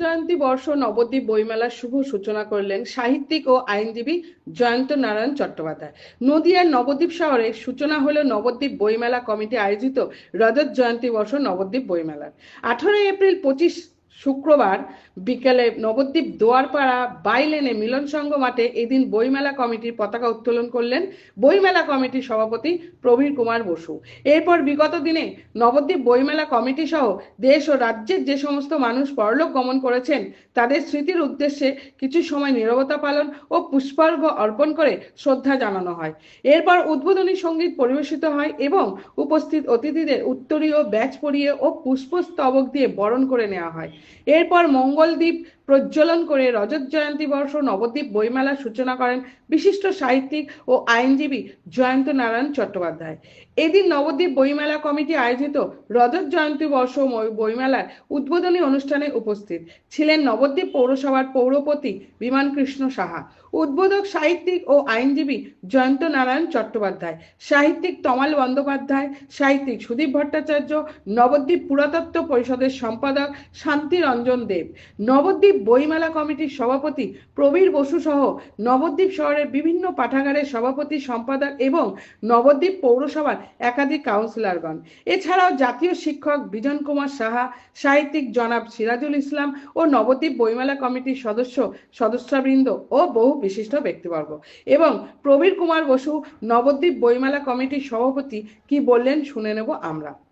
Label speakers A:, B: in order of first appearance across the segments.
A: জয়ন্তী বর্ষ নবদ্বীপ বইমেলার শুভ সূচনা করলেন সাহিত্যিক ও আইনজীবী জয়ন্ত নারায়ণ চট্টোপাধ্যায়। নদিয়ার নবদ্বীপ শহরে সূচনা হলো নবদ্বীপ বইমেলা কমিটি আয়োজিত রজত জয়ন্তী বর্ষ নবদ্বীপ বইমেলার। আঠারোই এপ্রিল পঁচিশ শুক্রবার বিকেলে নবদ্বীপ দোয়ারপাড়া বাইলেনে মিলন সংঘ মাঠে এদিন বইমেলা কমিটির পতাকা উত্তোলন করলেন বইমেলা কমিটির সভাপতি প্রবীর কুমার বসু। এরপর বিগত দিনে নবদ্বীপ বইমেলা কমিটি সহ দেশ ও রাজ্যের যে সমস্ত মানুষ পরলোক গমন করেছেন, তাদের স্মৃতির উদ্দেশ্যে কিছু সময় নীরবতা পালন ও পুষ্পার্ঘ অর্পণ করে শ্রদ্ধা জানানো হয়। এরপর উদ্বোধনী সংগীত পরিবেশিত হয় এবং উপস্থিত অতিথিদের উত্তরীয় ব্যাচ পরিয়ে ও পুষ্পস্তবক দিয়ে বরণ করে নেওয়া হয়। এরপর মঙ্গলদ্বীপ প্রজ্বলন করে রজত জয়ন্তী বর্ষ, নবদ্বীপ বইমেলার সূচনা করেন বিশিষ্ট সাহিত্যিক ও আইনজীবী জয়ন্ত নারায়ণ চট্টোপাধ্যায়। এদিন নবদ্বীপ বইমেলা কমিটি আয়োজিত রজত জয়ন্তী বর্ষ বইমেলার উদ্বোধনী অনুষ্ঠানে উপস্থিত ছিলেন নবদ্বীপ পৌরসভার পৌরপতি বিমান কৃষ্ণ সাহা, উদ্বোধক সাহিত্যিক ও আইনজীবী জয়ন্ত নারায়ণ চট্টোপাধ্যায়, সাহিত্যিক তমাল বন্দ্যোপাধ্যায়, সাহিত্যিক সুদীপ ভট্টাচার্য, নবদ্বীপ পুরাতত্ত্ব পরিষদের সম্পাদক শান্তি রঞ্জন দেব, নবদ্বীপ বইমেলা কমিটির সভাপতি প্রবীর বসু সহ নবদ্বীপ শহরের বিভিন্ন পাঠাগারের সভাপতি, সম্পাদক এবং নবদ্বীপ পৌরসভার একাধিক কাউন্সিলরগণ। এছাড়াও জাতীয় শিক্ষক বিজন কুমার সাহা, সাহিত্যিক জনাব সিরাজুল ইসলাম ও নবদ্বীপ বইমেলা কমিটির সদস্য, সদস্যবৃন্দ ও বহু বিশিষ্ট ব্যক্তিবর্গ এবং প্রবীর কুমার বসু নবদ্বীপ বইমেলা কমিটির সভাপতি, কি বললেন শুনে নেব আমরা।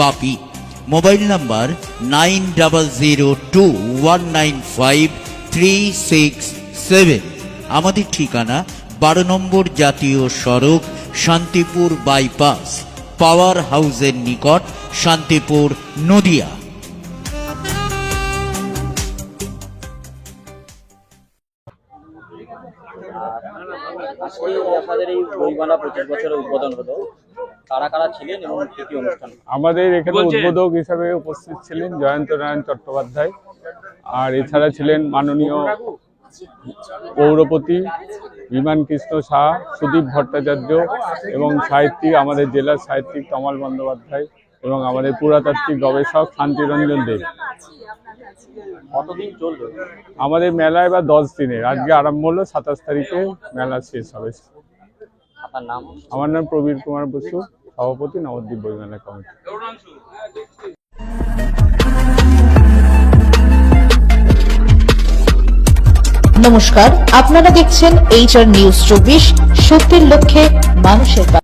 B: Bapi mobile number nine double zero two one nine five three six seven আমাদের ঠিকানা বারো নম্বর জাতীয় সড়ক, শান্তিপুর বাইপাস পাওয়ার হাউসের নিকট, শান্তিপুর, নদিয়া।
C: আজকে আপনাদের এই পঁচিশ বছরের উদ্বোধন হলো। কারা কারা ছিলেন এবং কি কি অনুষ্ঠান?
D: আমাদের এখানে উদ্বোধক হিসাবে উপস্থিত ছিলেন জয়ন্ত নারায়ণ চট্টোপাধ্যায়। আর এছাড়া ছিলেন মাননীয় পৌরপতি বিমান কৃষ্ণ শাহ সুদীপ ভট্টাচার্য এবং সাহিত্যিক আমাদের জেলার সাহিত্যিক তমাল বন্দ্যোপাধ্যায় এবং আমাদের পুরাতাত্ত্বিক গবেষক শান্তিরঞ্জন দেব
C: কতদিন চলবে?
D: আমাদের মেলা এবার দশ দিনের। আজকে আরম্ভ হলো সাতাশ তারিখে মেলা শেষ হবে।
C: আপনার নাম?
D: আমার নাম প্রবীর কুমার বসু। সভাপতি নবদ্বীপ বইমেলা কমিটি
E: নমস্কার আপনারা দেখছেন এইচআর নিউজ চব্বিশ সত্যের লক্ষ্যে মানুষের